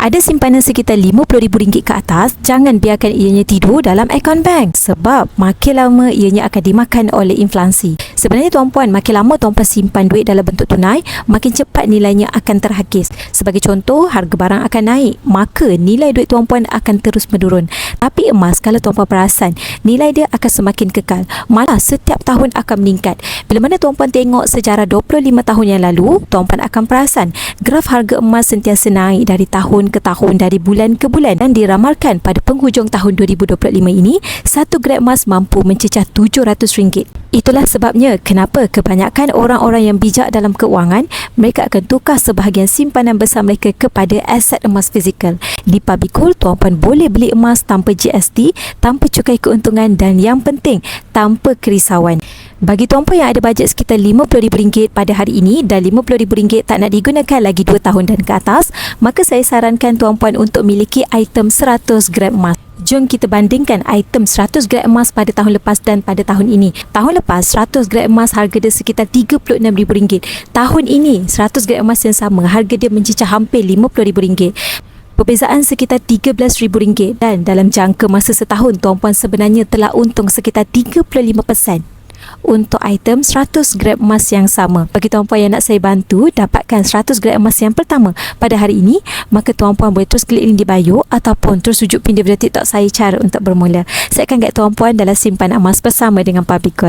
Ada simpanan sekitar RM50,000 ke atas, jangan biarkan ianya tidur dalam akaun bank sebab makin lama ianya akan dimakan oleh inflasi. Sebenarnya tuan-puan, makin lama tuan-puan simpan duit dalam bentuk tunai, makin cepat nilainya akan terhakis. Sebagai contoh, harga barang akan naik, maka nilai duit tuan-puan akan terus menurun. Tapi emas, kalau tuan-puan perasan, nilai dia akan semakin kekal. Malah setiap tahun akan meningkat. Bila mana tuan-puan tengok sejarah 25 tahun yang lalu, tuan-puan akan perasan graf harga emas sentiasa naik dari tahun ke tahun dari bulan ke bulan dan diramalkan pada penghujung tahun 2025 ini 1 gram emas mampu mencecah RM700. Itulah sebabnya kenapa kebanyakan orang-orang yang bijak dalam keuangan mereka akan tukar sebahagian simpanan besar mereka kepada aset emas fizikal. Di Pabikul, tuan-puan boleh beli emas tanpa GST, tanpa cukai keuntungan dan yang penting tanpa kerisauan. Bagi tuan-puan yang ada bajet sekitar RM50,000 pada hari ini dan RM50,000 tak nak digunakan lagi 2 tahun dan ke atas, maka saya sarankan tuan-puan untuk miliki item 100 gram emas. Jom kita bandingkan item 100 gram emas pada tahun lepas dan pada tahun ini. Tahun lepas 100 gram emas harga dia sekitar RM36,000. Tahun ini 100 gram emas yang sama harga dia mencecah hampir RM50,000. Perbezaan sekitar RM13,000 dan dalam jangka masa setahun tuan-puan sebenarnya telah untung sekitar 35% untuk item 100 gram emas yang sama. Bagi tuan-puan yang nak saya bantu dapatkan 100 gram emas yang pertama pada hari ini, maka tuan-puan boleh terus klik link di bio ataupun terus rujuk pin di TikTok saya cara untuk bermula. Saya akan guide tuan-puan dalam simpan emas bersama dengan Public